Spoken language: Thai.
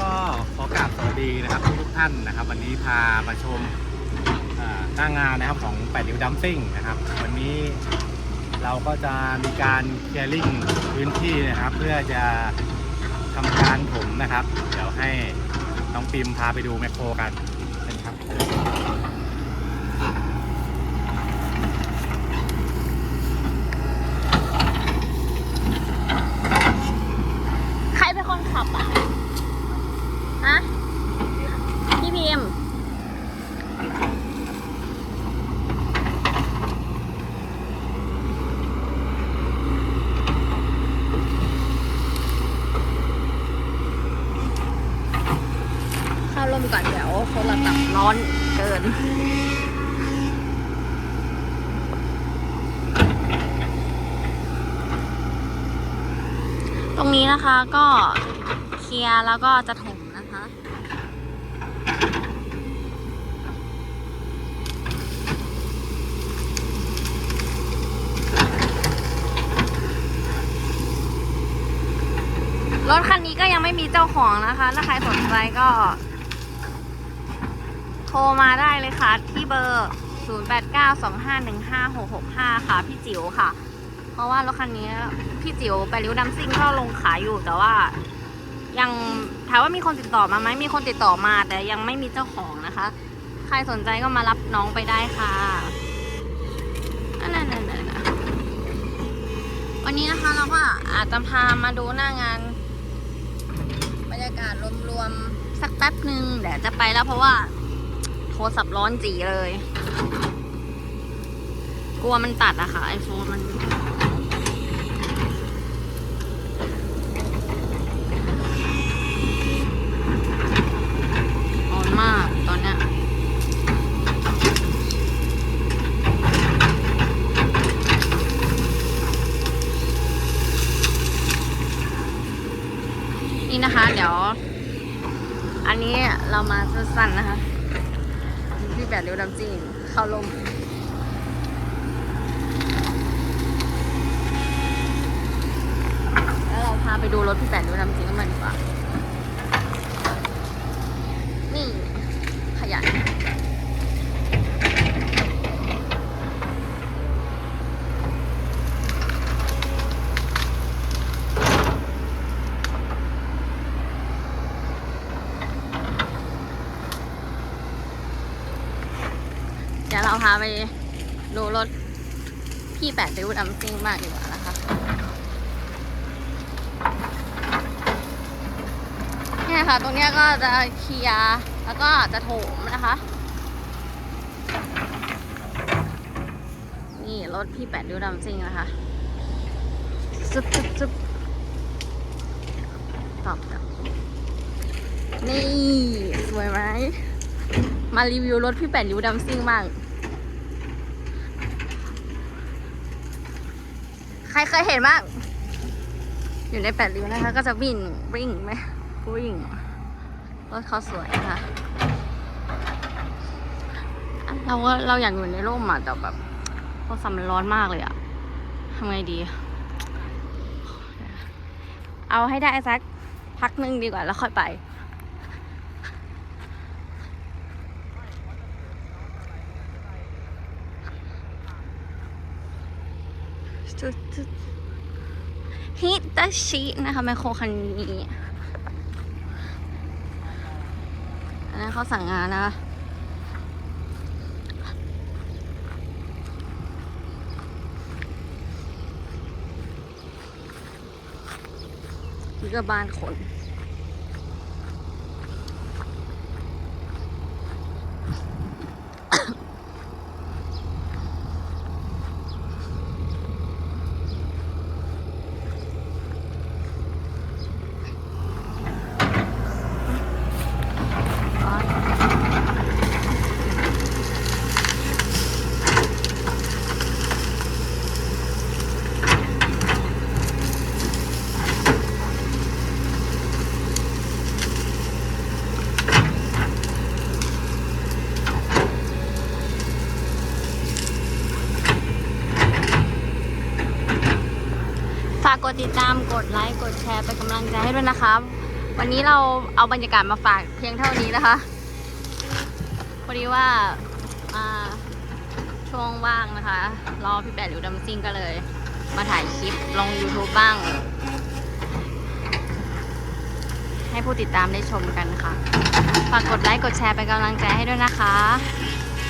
ก็ขอกราบสวัสดีนะครับทุกท่านนะครับ วันนี้พามาชมหน้างานนะครับของแปดริ้วดัมซิ่งนะครับ วันนี้เราก็จะมีการแคลริ่งพื้นที่นะครับ เพื่อจะทำการถมนะครับ เดี๋ยวให้น้องปิมพาไปดูแมคโครกันนะครับ ใครเป็นคนขับอะ ฮะ พี่พิมพ์เข้าร่มก่อนเดี๋ยวโท รศัพท์ร้อนเกิน ตรงนี้นะคะก็เคลียร์แล้วก็จะถมนะคะรถคันนี้ก็ยังไม่มีเจ้าของนะคะ ถ้าใครสนใจก็ โทรมาได้เลยค่ะ ที่เบอร์ 0892515665 ค่ะ พี่จิ๋วค่ะ เพราะว่ารถคันนี้พี่จิ๋วไปริ้วดัมซิ่งก็ลงขายอยู่แต่ว่า ยังถามว่ามีคนติดต่อมาไหมมีคนติดต่อมา แต่ยังไม่มีเจ้าของนะคะ ใครสนใจก็มารับน้องไปได้ค่ะนั่นนั่นนั่นวันนี้นะคะเราก็อาจจะพามาดูหน้างานบรรยากาศรวมๆสักแป๊บหนึ่งเดี๋ยวจะไปแล้วเพราะว่า โทรศัพท์ร้อนจีเลย กลัวมันตัดอะค่ะไอโฟนมัน ร้อนมากตอนเนี้ยนี่นะคะ เดี๋ยว อันนี้เรามาสั้นๆนะคะีแบบเรียวดำจีน เข้าลมแล้วเราพาไปดูรถพี่แปดริ้วนำจีนกันมาดีกว่า นี่ ขยัน เราพาไปดูรถพี่แปดริ้วดำซิ่งมากดีกว่านะคะเนี่ยค่ะ ตรงเนี้ยก็จะเคลียร์แล้วก็จะโถมนะคะ นี่รถพี่แปดดิวดำซิ่งนะคะซึบซึบซึบตอบกลับนี่ สวยไหม มารีวิวรถพี่แปดดิวดำซิ่งบ้าง ใค รเคยเห็นบ้าง อยู่ในแปดริ้วนะคะ ก็จะวิ่งวิ่งไหมวิ่งรถเขาสวยนะคะ เราก็เราอยากอยู่ในร่มอะแต่แบบโทรศัพท์มันร้อนมากเลยอะทำไงดี เอาให้ได้สักพักนึงดีกว่าแล้วค่อยไป จุดจุด ฮิตาชินะคะไมโครคันนี้อันนั้นเขาสั่งงานนะคะนี่ก็บ้านคนากกดติดตามกดไลค์กดแชร์เป็นกำลังใจให้ด้วยนะครับวันนี้เราเอาบรรยากาศมาฝากเพียงเท่านี้นะคะพอดีว่าอ่าช่วงว่างนะคะ รอพี่แปดหรือดัมซิ่งก็เลย มาถ่ายคลิปลง YouTube บ้าง ให้ผู้ติดตามได้ชมกันค่ะ ฝากกดไลค์กดแชร์เป็นกำลังใจให้ด้วยนะคะ